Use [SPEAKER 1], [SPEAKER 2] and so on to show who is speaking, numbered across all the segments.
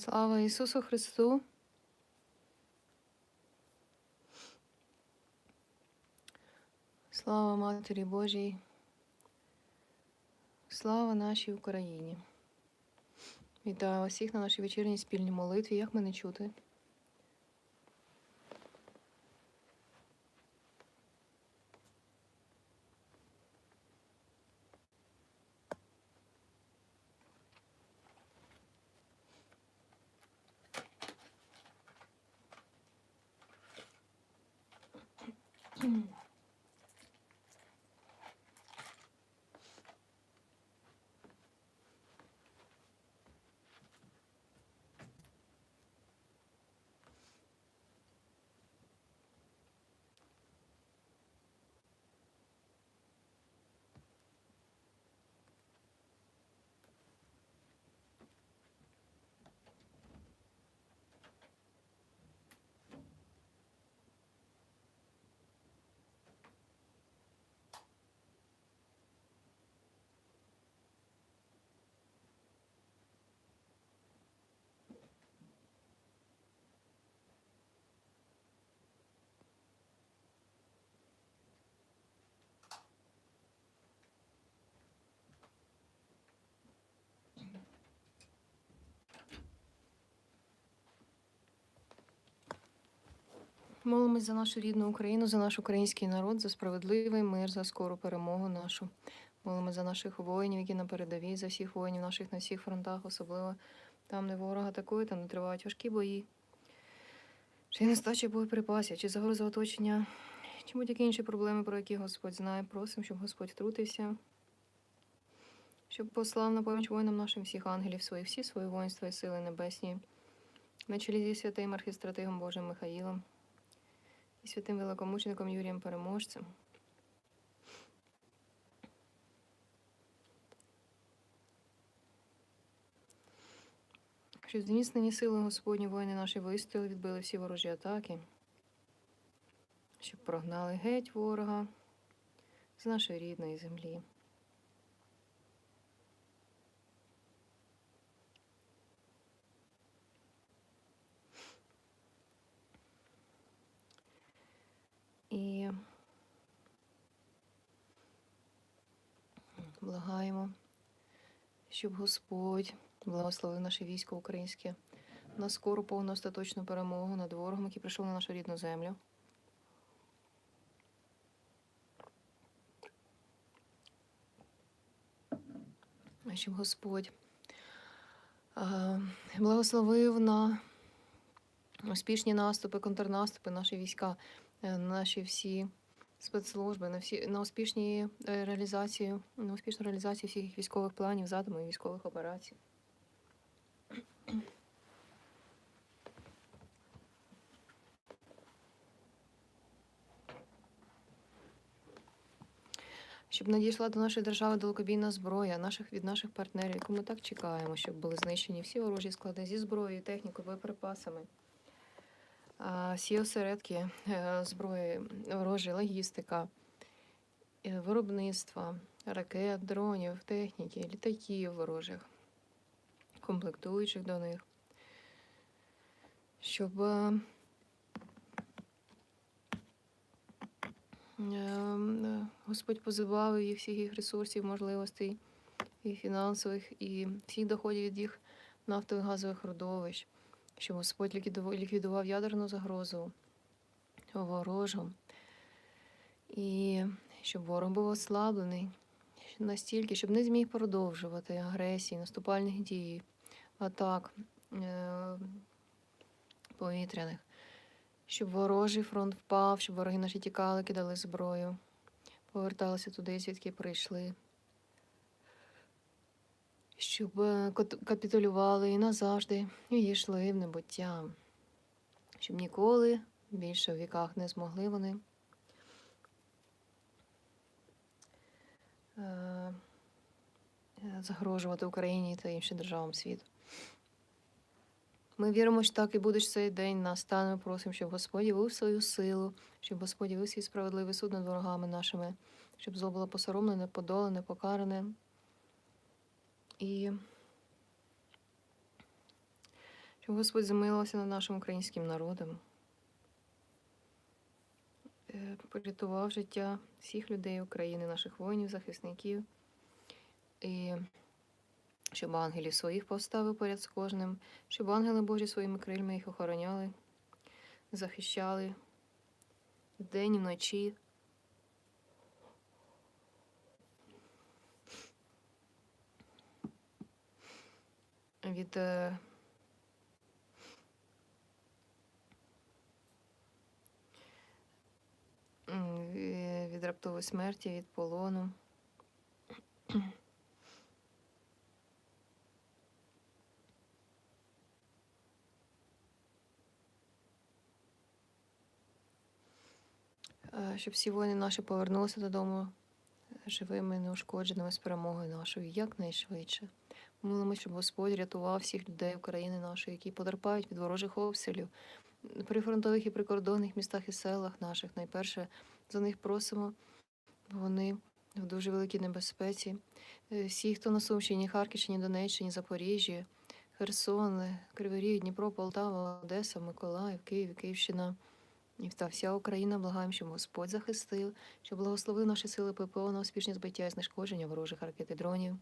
[SPEAKER 1] Слава Ісусу Христу! Слава Матері Божій! Слава нашій Україні! Вітаю усіх на нашій вечірній спільній молитві. Як мене чути? Молимось за нашу рідну Україну, за наш український народ, за справедливий мир, за скору перемогу нашу. Молимось за наших воїнів, які на передовій, за всіх воїнів наших на всіх фронтах, особливо там, де ворог атакує, там не тривають важкі бої. Чи нестача боєприпасів, чи загроза оточення, чи будь-які інші проблеми, про які Господь знає. Просимо, щоб Господь втрутився, щоб послав на поміч воїнам нашим всіх ангелів своїх, всі свої воїнства і сили небесні, на чолі зі святим архістратигом Божим Михаїлом і святим великомучеником Юрієм Переможцем. Щоб зміцнені сили Господні воїни наші вистояли, відбили всі ворожі атаки, щоб прогнали геть ворога з нашої рідної землі. І благаємо, щоб Господь благословив наше військо українське на скору повну остаточну перемогу над ворогом, який прийшов на нашу рідну землю. Щоб Господь благословив на успішні наступи, контрнаступи, наші війська, е, наші всі спецслужби, на всі на успішні е, реалізацію, на успішну реалізацію всіх військових планів, задумів, військових операцій. Щоб надійшла до нашої держави далекобійна зброя наших від наших партнерів, яку ми так чекаємо, щоб були знищені всі ворожі склади зі зброєю, технікою, боєприпасами, всі осередки е, зброї, ворожі, логістика, виробництва, ракет, дронів, техніки, літаків ворожих, комплектуючих до них, щоб е, е, Господь позбавив їх всіх їх ресурсів, можливостей і фінансових, і всіх доходів від їх нафтових газових родовищ, щоб Господь ліквідував ядерну загрозу ворожу, і щоб ворог був ослаблений настільки, щоб не зміг продовжувати агресії, наступальних дій, атак е, повітряних, щоб ворожий фронт впав, щоб вороги наші тікали, кидали зброю, поверталися туди, звідки прийшли. Щоб е, капітулювали і назавжди відійшли в небуття, щоб ніколи більше в віках не змогли вони е, загрожувати Україні та іншим державам світу. Ми віримо, що так і буде цей день настане. Просимо, щоб Господь явив свою силу, щоб Господь явив свій справедливий суд над ворогами нашими, щоб зло було посоромлене, подолене, покаране. І щоб Господь замилився над нашим українським народом, е, порятував життя всіх людей України, наших воїнів, захисників, і щоб ангелів своїх поставив поряд з кожним, щоб ангели Божі своїми крильми їх охороняли, захищали вдень і вночі. Від е, від раптової смерті, від полону. Е, Щоб всі воїни наші повернулися додому живими, неушкодженими з перемогою нашою якнайшвидше. Молимо, щоб Господь рятував всіх людей України нашої, які потерпають від ворожих обстрілів при прифронтових і прикордонних містах і селах наших. Найперше за них просимо, бо вони в дуже великій небезпеці. Е, Всі, хто на Сумщині, Харківщині, Донеччині, Запоріжжі, Херсон, Кривий Дніпро, Полтава, Одеса, Миколаїв, Київ, Київщина. І та вся Україна благаємо, щоб Господь захистив, щоб благословив наші сили ППО на успішні збиття і знешкодження ворожих ракет і дронів.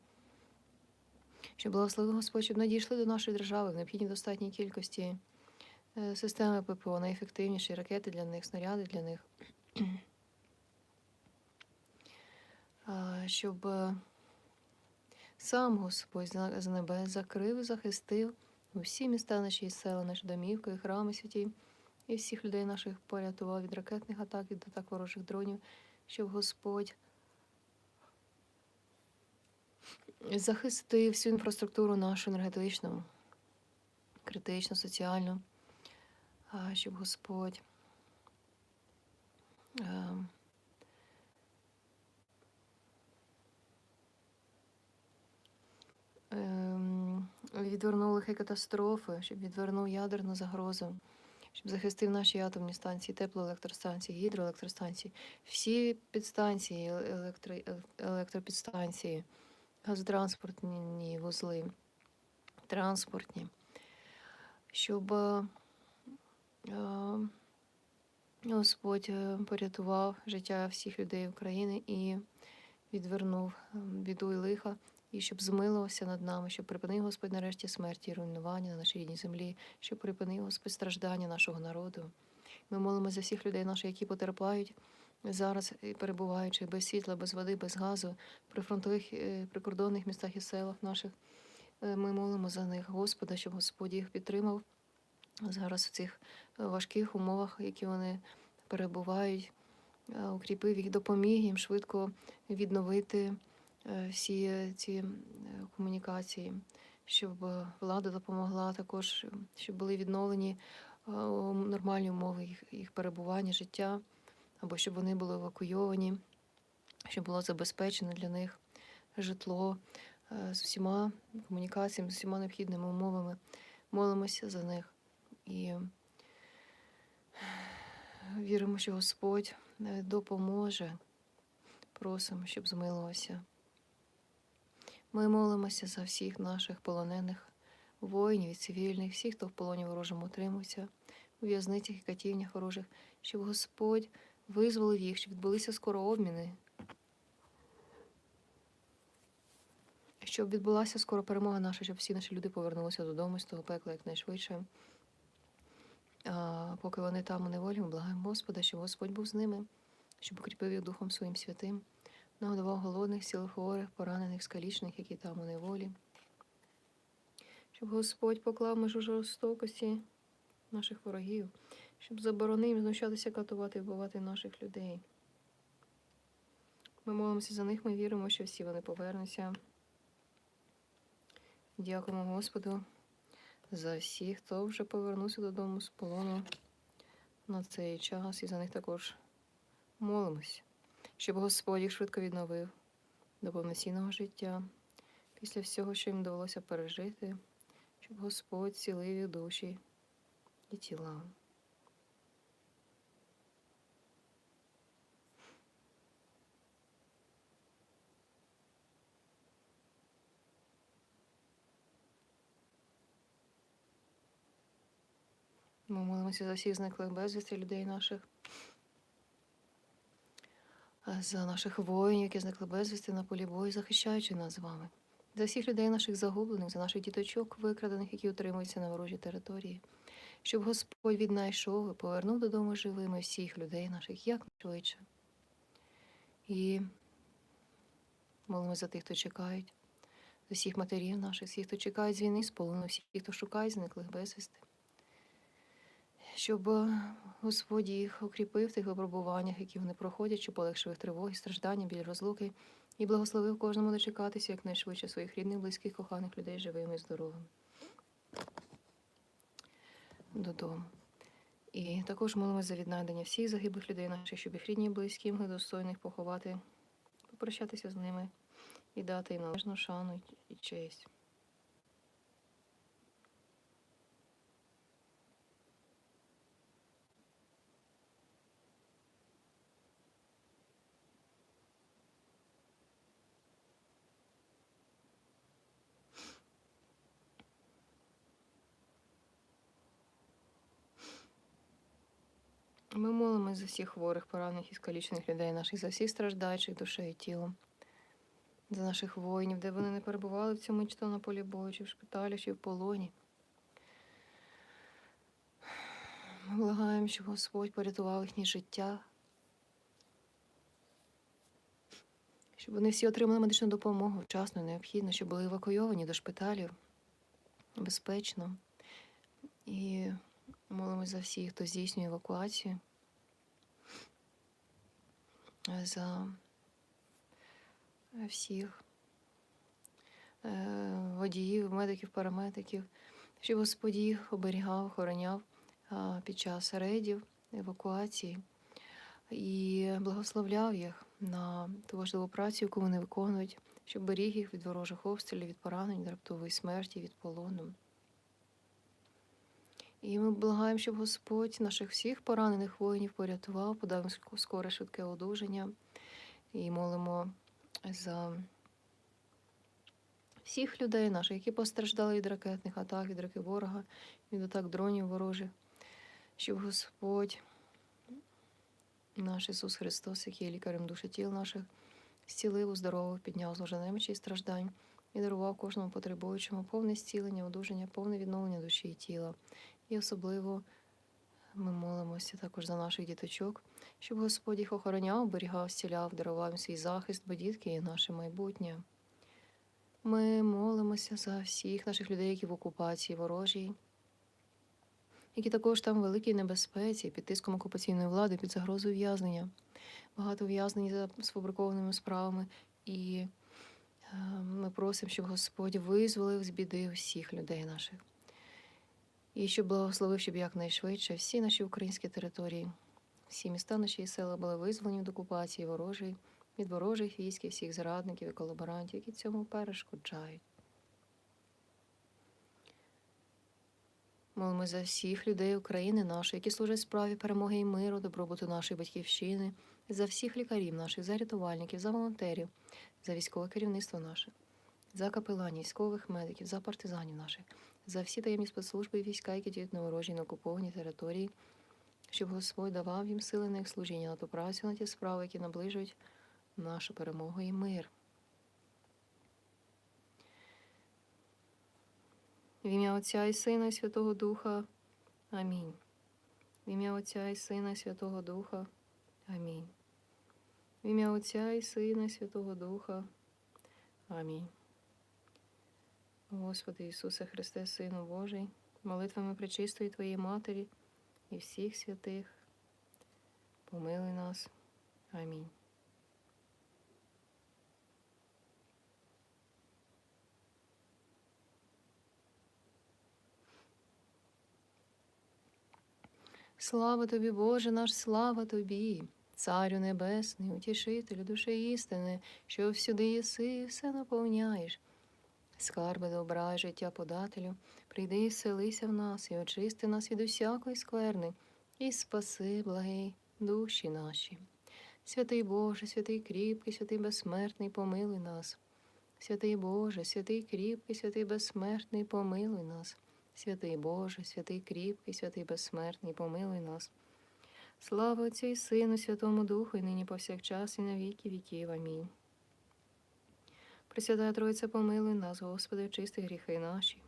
[SPEAKER 1] Щоб благословив Господь, щоб надійшли до нашої держави в необхідній достатній кількості е, системи ППО, найефективніші ракети для них, снаряди для них. Щоб е, сам Господь з небес закрив і захистив усі міста наші села, наші домівки, храми святі, і всіх людей наших порятував від ракетних атак, від атак ворожих дронів, щоб Господь захистив всю інфраструктуру нашу енергетичну, критичну, соціальну, щоб Господь е, ем, відвернув лихі катастрофи, щоб відвернув ядерну загрозу, щоб захистив наші атомні станції, теплоелектростанції, гідроелектростанції, всі підстанції, електро, електропідстанції, газотранспортні вузли, транспортні, щоб е, е, Господь е, порятував життя всіх людей України і відвернув біду і лиха, і щоб змилувався над нами, щоб припинив Господь нарешті смерті і руйнування на нашій рідній землі, щоб припинив Господь страждання нашого народу. Ми молимо за всіх людей наших, які потерпають зараз, перебуваючи без світла, без води, без газу, при фронтових е, прикордонних містах і селах наших. Е, Ми молимо за них, Господа, щоб Господь їх підтримав зараз в цих е, важких умовах, які вони перебувають, е, укріпив їх, допоміг їм швидко відновити е, всі ці е, комунікації, щоб е, влада допомогла також, щоб були відновлені е, нормальні умови їх, їх перебування, життя, або щоб вони були евакуйовані, щоб було забезпечено для них житло е, з усіма комунікаціями, з усіма необхідними умовами. Молимося за них і віримо, що Господь е, допоможе. Просимо, щоб змилувався. Ми молимося за всіх наших полонених воїнів і цивільних, всіх, хто в полоні ворожому утримується, у в'язницях і катівнях ворожих, щоб Господь визволив їх, щоб відбулися скоро обміни, щоб відбулася скоро перемога наша, щоб всі наші люди повернулися додому з того пекла якнайшвидше. А поки вони там у неволі, ми благаємо Господа, щоб Господь був з ними, щоб укріпив їх Духом Своїм святим, нагодував голодних, сіл хворих, поранених, скалічних, які там у неволі. Щоб Господь поклав межу жорстокості наших ворогів, щоб заборонив знущатися, катувати і вбивати наших людей. Ми молимося за них, ми віримо, що всі вони повернуться. Дякуємо Господу за всіх, хто вже повернувся додому з полону на цей час, і за них також молимось, щоб Господь їх швидко відновив до повноцінного життя після всього, що їм довелося пережити, щоб Господь цілив їх душі і тіла. Ми молимося за всіх зниклих безвісти людей наших, за наших воїнів, які зникли безвісти на полі бою, захищаючи нас з вами, за всіх людей наших загублених, за наших діточок, викрадених, які утримуються на ворожій території, щоб Господь віднайшов і повернув додому живими всіх людей наших якнайшвидше. І молимо за тих, хто чекають, за всіх матерів наших, всіх, хто чекає з війни, з полону, всіх, хто шукає зниклих безвісти щоб е, Господь їх укріпив в тих випробуваннях, які вони проходять, щоб полегшив їх тривоги, страждання, біль розлуки, і благословив кожному дочекатися якнайшвидше своїх рідних, близьких, коханих людей живими і здоровими. Додому. І також молимося за віднайдення всіх загиблих людей наших, щоб їх рідні і близькі могли достойно їх поховати, попрощатися з ними і дати їм належну шану і честь. Ми молимось за всіх хворих, поранених і скалічених людей наших, за всіх страждаючих душею і тілом, за наших воїнів, де вони не перебували в цьому чи то на полі бою, чи в шпиталі, чи в полоні. Ми благаємо, щоб Господь порятував їхнє життя, щоб вони всі отримали медичну допомогу вчасно, необхідно, щоб були евакуйовані до шпиталів безпечно. І молимось за всіх, хто здійснює евакуацію, за всіх е, водіїв, медиків, парамедиків, щоб Господь їх оберігав, охороняв під час рейдів, евакуації і благословляв їх на ту важливу працю, яку вони виконують, щоб беріг їх від ворожих обстрілів, від поранень, від раптової смерті, від полону. І ми благаємо, щоб Господь наших всіх поранених воїнів порятував, подав їм скоре швидке одужання. І молимо за всіх людей наших, які постраждали від ракетних атак, від раки ворога, від атак дронів ворожих, щоб Господь, наш Ісус Христос, який є лікарем душі тіл наших, зцілив, уздоровив, підняв з ложа і страждань і дарував кожному потребуючому повне зцілення, одужання, повне відновлення душі і тіла. І особливо ми молимося також за наших діточок, щоб Господь їх охороняв, оберігав, зціляв, дарував свій захист, бо дітки є наше майбутнє. Ми молимося за всіх наших людей, які в окупації ворожій, які також там в великій небезпеці, під тиском окупаційної влади, під загрозою ув'язнення. Багато ув'язнені за сфабрикованими справами. І е, ми просимо, щоб Господь визволив з біди всіх людей наших. І щоб благословив, щоб якнайшвидше всі наші українські території, всі міста наші села були визволені від окупації ворожої, від ворожих військ і всіх зрадників і колаборантів, які цьому перешкоджають. Молимо за всіх людей України нашої, які служать справі перемоги і миру, добробуту нашої батьківщини, за всіх лікарів наших, за рятувальників, за волонтерів, за військове керівництво наше, за капеланів, військових медиків, за партизанів наших, за всі таємні спецслужби і війська, які діють на ворожій на окупованій території, щоб Господь давав їм сили на їх служіння, на ту працю, на ті справи, які наближують нашу перемогу і мир. В ім'я Отця і Сина і Святого Духа. Амінь. В ім'я Отця і Сина і Святого Духа. Амінь. В ім'я Отця і Сина і Святого Духа. Амінь. Господи Ісусе Христе, Сину Божий, молитвами пречистої Твоєї Матері і всіх святих, помилуй нас. Амінь. Слава тобі, Боже наш, слава тобі, Царю Небесний, утішителю душі істини, що всюди єси і все наповняєш. Скарби добра і життя подателю, прийди і вселися в нас, і очисти нас від усякої скверни, і спаси, благий, душі наші. Святий Боже, святий кріпкий, святий безсмертний, помилуй нас. Святий Боже, святий кріпкий, святий безсмертний, помилуй нас. Святий Боже, святий кріпкий, святий безсмертний, помилуй нас. Слава Отцю і Сину, Святому Духу, і нині повсякчас, і на віки віків. Амінь. Пресвятая Тройця, помилуй нас, Господи, очисти гріхи наші.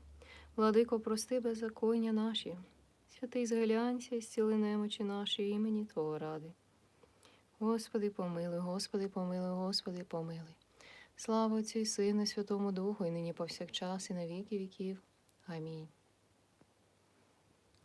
[SPEAKER 1] Владико, прости беззаконня наші. Святий зглянься зціли немочі наші імені Твого ради. Господи, помилуй, Господи, помилуй, Господи, помилуй. Слава Отцю і Сину, Святому Духу, і нині повсякчас, і на віки віків. Амінь.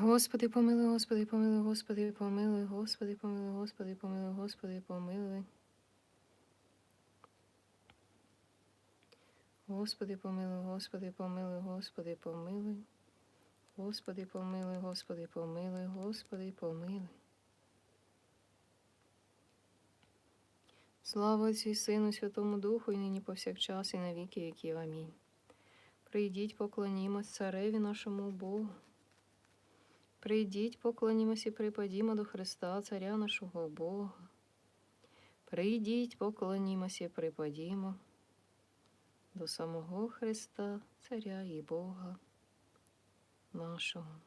[SPEAKER 1] Господи, помилуй, Господи, помилуй, Господи, помилуй, Господи, помилуй, Господи, помилуй, Господи, помилуй. Господи, помилуй, Господи, помилуй, Господи, помилуй. Господи, помилуй, Господи, помилуй, Господи, помилуй. Слава Отцю і Сину, Святому Духу, і нині повсякчас, і на віки віків. Амінь. Прийдіть, поклонімось цареві нашому Богу. Прийдіть, поклонімося і припадімо до Христа, Царя нашого Бога. Прийдіть, поклонімося і припадімо до самого Христа, Царя і Бога нашого.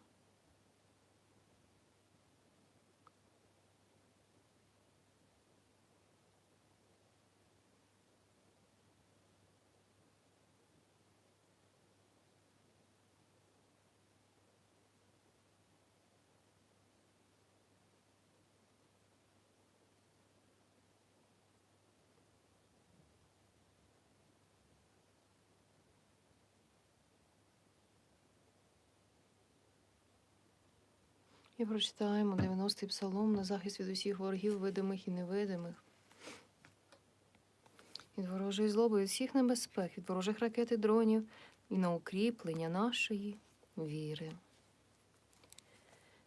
[SPEAKER 1] І прочитаємо 90-й псалом на захист від усіх ворогів, видимих і невидимих. Від ворожої злоби, від всіх небезпек, від ворожих ракет і дронів і на укріплення нашої віри.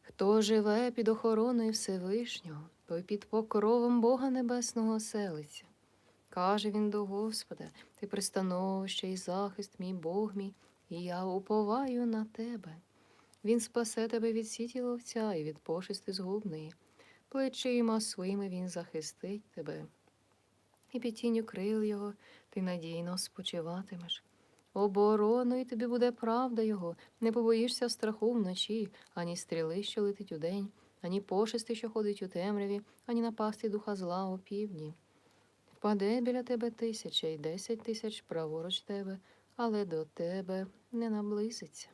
[SPEAKER 1] Хто живе під охороною Всевишнього, той під покровом Бога Небесного селиться. Каже він до Господа, ти пристановище і захист, мій Бог мій, і я уповаю на тебе. Він спасе тебе від сіті ловця і від пошисти згубної. Плечима своїми він захистить тебе. І під тінню крил його ти надійно спочиватимеш. Обороною тобі буде правда його, не побоїшся страху вночі, ані стріли, що летить удень, ані пошисти, що ходить у темряві, ані напасти духа зла у півдні. Впаде біля тебе тисяча і десять тисяч праворуч тебе, але до тебе не наблизиться.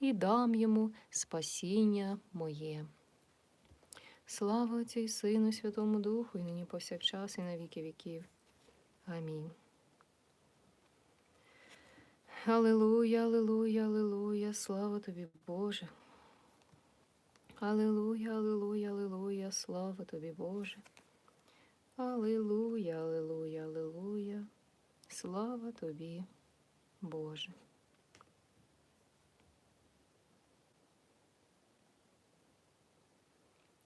[SPEAKER 1] і дам йому спасіння моє. Слава Отцю і Сину, Святому Духу, і нині повсякчас, і на віки віків. Амінь. Аллилуйя, аллилуйя, аллилуйя, слава тобі, Боже. Аллилуйя, аллилуйя, аллилуйя, слава тобі, Боже. Аллилуйя, аллилуйя, аллилуйя, слава тобі, Боже.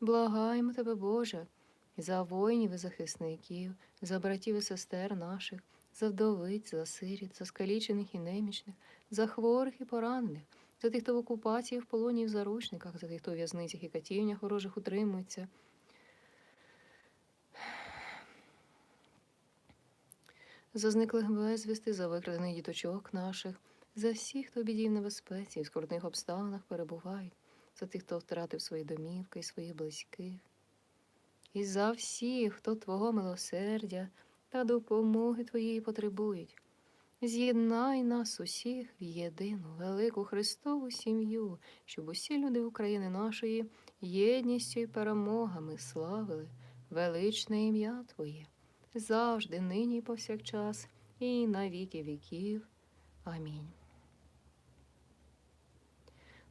[SPEAKER 1] Благаємо Тебе, Боже, за воїнів і захисників, за братів і сестер наших, за вдовиць, за сиріт, за скалічених і немічних, за хворих і поранених, за тих, хто в окупації, в полоні і в заручниках, за тих, хто у в'язницях і катівнях ворожих утримується. За зниклих безвісти, за викрадених діточок наших, за всіх, хто в біді в небезпеці в скрутних обставинах перебувають, за тих, хто втратив свої домівки і своїх близьких, і за всіх, хто Твого милосердя та допомоги Твоєї потребують. З'єднай нас усіх в єдину велику Христову сім'ю, щоб усі люди України нашої єдністю і перемогами славили величне ім'я Твоє, завжди, нині і повсякчас, і на віки віків. Амінь.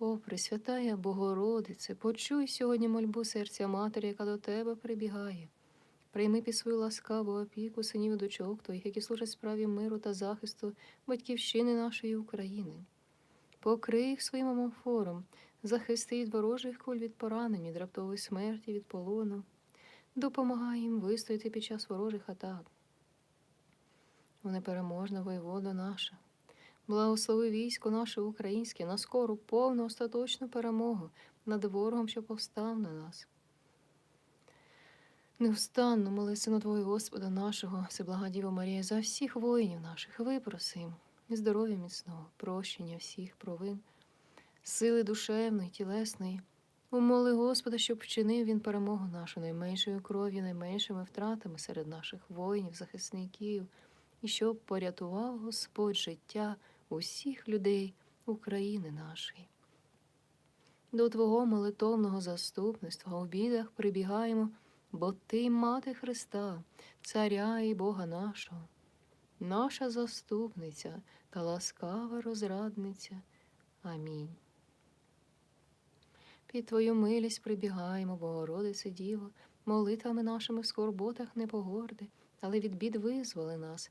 [SPEAKER 1] О, Пресвятая Богородице, почуй сьогодні мольбу серця Матері, яка до Тебе прибігає. Прийми під свою ласкаву опіку синів і дочок Твоїх, які служать справі миру та захисту батьківщини нашої України. Покрий їх своїм амофором, захисти від ворожих куль від поранень, від раптової смерті, від полону. Допомагай їм вистояти під час ворожих атак. О непереможна воєвода наша. Благослови військо наше українське на скору повну остаточну перемогу над ворогом, що повстав на нас. Невстанно моли сину Твого Господа нашого, Всеблага Діва Марія, за всіх воїнів наших, випросим, здоров'я міцного, прощення всіх провин, сили душевної, тілесної. Умоли Господа, щоб вчинив він перемогу нашу найменшою кров'ю, найменшими втратами серед наших воїнів, захисників, і щоб порятував Господь життя усіх людей України нашої. До Твого молитовного заступництва у бідах прибігаємо, бо Ти, Мати Христа, Царя і Бога нашого, наша заступниця та ласкава розрадниця. Амінь. Під Твою милість прибігаємо, Богородице Діво, молитвами нашими в скорботах не погорди, але від бід визволи нас,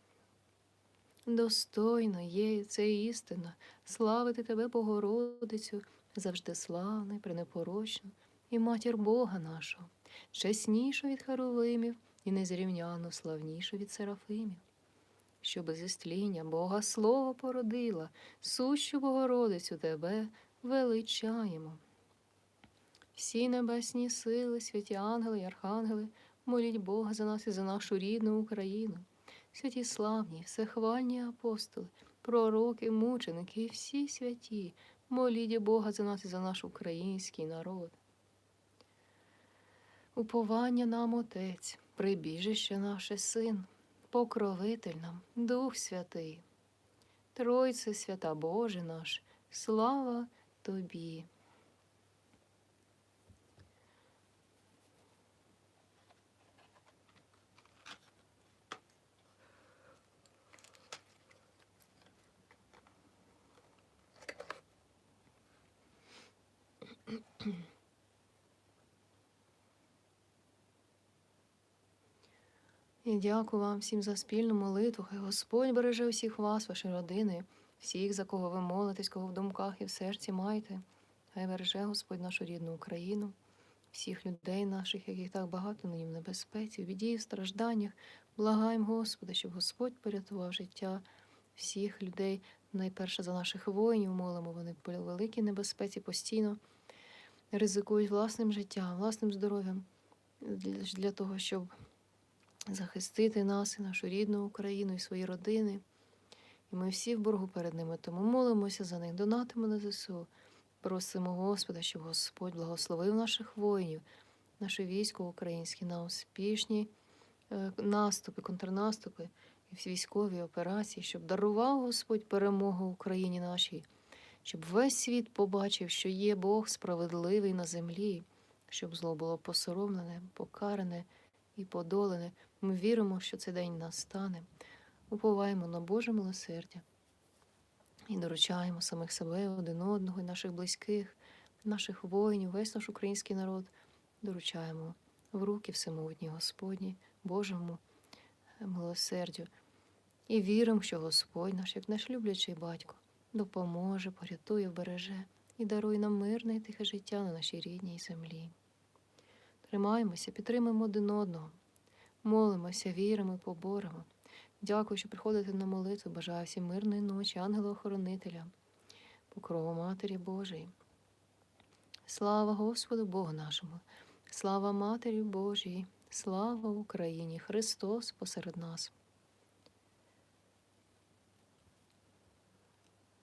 [SPEAKER 1] Достойно є це істина, славити Тебе, Богородицю, завжди славна, і пренепорочна, і матір Бога нашого, чеснішу від Харовимів і незрівняно славнішу від Серафимів. Щоб зі стління Бога Слово породила, сущу Богородицю Тебе величаємо. Всі небесні сили, святі ангели й архангели, моліть Бога за нас і за нашу рідну Україну. Святі славні, всехвальні апостоли, пророки, мученики і всі святі, моліть Бога за нас і за наш український народ. Уповання нам Отець, прибіжище наше Син, покровитель нам, Дух Святий, Тройце свята Боже наш, слава Тобі. І дякую вам всім за спільну молитву. Хай Господь береже усіх вас, ваші родини, всіх, за кого ви молитесь, кого в думках і в серці маєте. Хай береже Господь нашу рідну Україну, всіх людей наших, яких так багато нині в небезпеці, в біді в стражданнях. Благаємо Господа, щоб Господь порятував життя всіх людей. Найперше за наших воїнів молимо, вони в великій небезпеці постійно ризикують власним життям, власним здоров'ям для того, щоб захистити нас і нашу рідну Україну і свої родини. І ми всі в боргу перед ними, тому молимося за них, донатимо на ЗСУ. Просимо Господа, щоб Господь благословив наших воїнів, наше військо українське на успішні е, наступи, контрнаступи і військові операції, щоб дарував Господь перемогу Україні нашій, щоб весь світ побачив, що є Бог справедливий на землі, щоб зло було посоромлене, покаране і подолене. Ми віримо, що цей день настане. Уповаємо на Боже милосердя і доручаємо самих себе, один одного, і наших близьких, наших воїнів, весь наш український народ. Доручаємо в руки всемогутні Господні, Божому милосердю. І віримо, що Господь наш, як наш люблячий батько, допоможе, порятує, вбереже і дарує нам мирне і тихе життя на нашій рідній землі. Тримаємося, підтримуємо один одного, молимося, віримо і поборемо. Дякую, що приходите на молитву. Бажаю всім мирної ночі, ангела-охоронителя, покрову Матері Божої. Слава Господу Богу нашому, слава Матері Божій, слава Україні! Христос посеред нас.